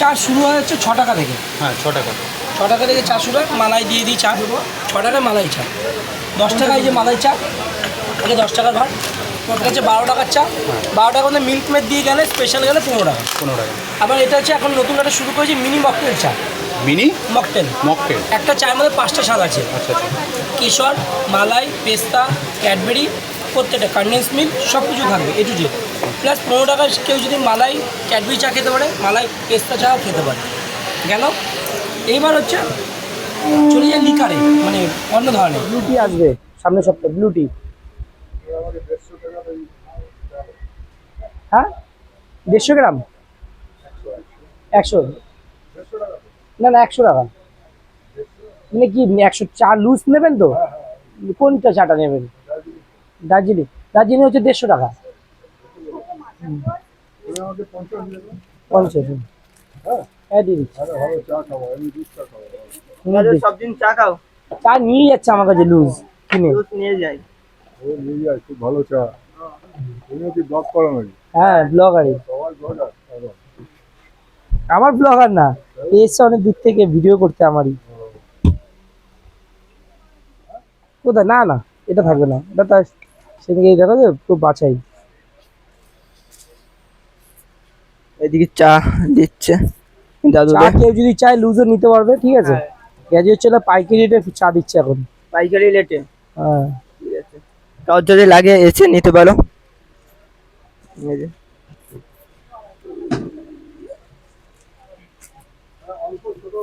চা শুরু হয় হচ্ছে ছ টাকা থেকে। হ্যাঁ ছ টাকা। ছ টাকা থেকে চা শুরু হয় মালাই দিয়ে দিই চা দেবো ছ টাকায় মালাই চা দশ টাকায় যে মালাই চা এটা দশ টাকার ভাগ এটা হচ্ছে বারো টাকার চা বারো টাকা মধ্যে মিল্ক মেড দিয়ে গেলে স্পেশাল গেলে পনেরো টাকা। পনেরো টাকা। আবার এটা হচ্ছে এখন নতুন একটা শুরু করেছি মিনি মকটেল চা মিনি মকটেল মকটেল একটা চায়ের মধ্যে পাঁচটা স্বাদ আছে। আচ্ছা আচ্ছা। কেশর মালাই পেস্তা ক্যাডবেরি প্রত্যেকটা কন্ডেন্স মিল্ক সব কিছু থাকবে এ টু জেড প্লাস পনেরো টাকায় কেউ যদি মালাই ক্যাডবেরি চা খেতে পারে, মালাই পেস্তা চাও খেতে পারে। গেল? এইবার হচ্ছে চলে যায় লিকারে মানে অন্য ধরনের। ব্লু টি আসবে সামনের সপ্তাহে ব্লু টি হ্যাঁ? দেড়শো গ্রাম? একশো। না না, একশো টাকা। মানে কি, একশো চা লুজ নেবেন তো? কোনটা চাটা নেবেন? দার্জিলিং। দার্জিলিং হচ্ছে দেড়শো টাকা। পঞ্চাশ। হ্যাঁ দিয়ে দিচ্ছি। হুম, দিচ্ছি। সব দিন চা খাও। চা নিয়ে যাচ্ছে আমার কাছে লুজ কিনে। নিয়ে যাই। খুব ভালো চা। হ্যাঁ ব্লগারই আমার ব্লগার না এসছে অনেক দূর থেকে ভিডিও করতে আমারই। কোথায়? না না এটা থাকবে না। এটা তার সেদিকে এই দেখো যে পুরো বাছাই। এদিকে চা দিচ্ছে। দাদু কেউ যদি চায় লুজও নিতে পারবে ঠিক আছে? হ্যাঁ। গ্যাজি হচ্ছে পাইকারি রেটে চা দিচ্ছে এখন। পাইকারি রেটে হ্যাঁ। কারোর যদি লাগে এসে নিতে পারো। অল্প ছোট